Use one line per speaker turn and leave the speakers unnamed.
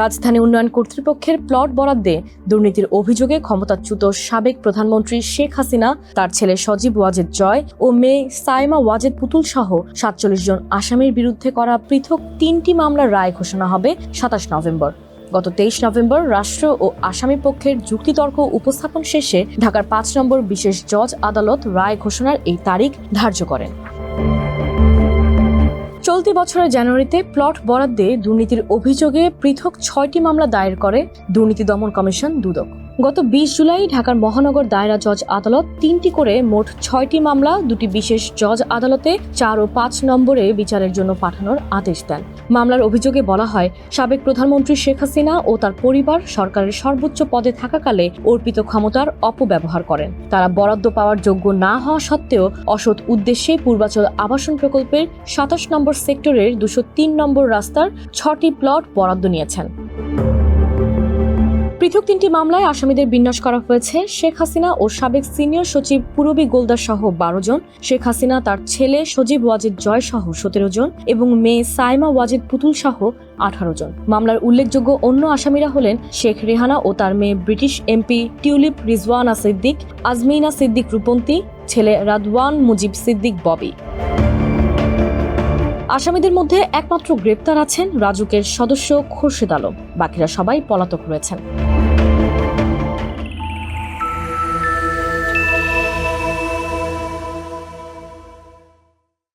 রাজধানী উন্নয়ন কর্তৃপক্ষের প্লট বরাদ্দে দুর্নীতির অভিযোগে ক্ষমতাচ্যুত সাবেক প্রধানমন্ত্রী শেখ হাসিনা, তার ছেলে সজীব ওয়াজেদ জয় ও মেয়ে সাইমা ওয়াজেদ পুতুল সহ সাতচল্লিশ জন আসামির বিরুদ্ধে করা পৃথক তিনটি মামলার রায় ঘোষণা হবে সাতাশ নভেম্বর। গত তেইশ নভেম্বর রাষ্ট্র ও আসামি পক্ষের যুক্তিতর্ক উপস্থাপন শেষে ঢাকার পাঁচ নম্বর বিশেষ জজ আদালত রায় ঘোষণার এই তারিখ ধার্য করেন। চলতি বছরের জানুয়ারিতে প্লট বরাদ্দে দুর্নীতির অভিযোগে পৃথক ছয়টি মামলা দায়ের করে দুর্নীতি দমন কমিশন দুদক। গত বিশ জুলাই ঢাকার মহানগর দায়রা জজ আদালত তিনটি করে মোট ছয়টি মামলা, দুটি বিশেষ জজ আদালতে, চার ও পাঁচ নম্বরে বিচারের জন্য পাঠানোর আদেশ দেন। মামলার অভিযোগে বলা হয়, সাবেক প্রধানমন্ত্রী শেখ হাসিনা ও তার পরিবার সরকারের সর্বোচ্চ পদে থাকাকালে অর্পিত ক্ষমতার অপব্যবহার করেন। তারা বরাদ্দ পাওয়ার যোগ্য না হওয়া সত্ত্বেও অসৎ উদ্দেশ্যে পূর্বাচল আবাসন প্রকল্পের সাতাশ নম্বর সেক্টরের দুশো তিন নম্বর রাস্তার ছটি প্লট বরাদ্দ নিয়েছেন। পৃথক তিনটি মামলায় আসামিদের বিন্যাস করা হয়েছে। শেখ হাসিনা ও সাবেক সিনিয়র সচিব পুরবী গোলদার সহ বারো জন। শেখ হাসিনা তার ছেলে সজীব ওয়াজেদ জয় সহ সতেরো জন এবং মেয়ে সাইমা ওয়াজেদ পুতুল সহ আঠারো জন। মামলার উল্লেখযোগ্য অন্য আসামিরা হলেন শেখ রেহানা ও তার মেয়ে ব্রিটিশ এমপি টিউলিপ রিজওয়ানা সিদ্দিক, আজমিনা সিদ্দিক রূপন্তী, ছেলে রাদওয়ান মুজিব সিদ্দিক ববি। আসামিদের মধ্যে একমাত্র গ্রেপ্তার আছেন রাজুকের সদস্য খোরশেদ আলম। বাকিরা সবাই পলাতক রয়েছেন।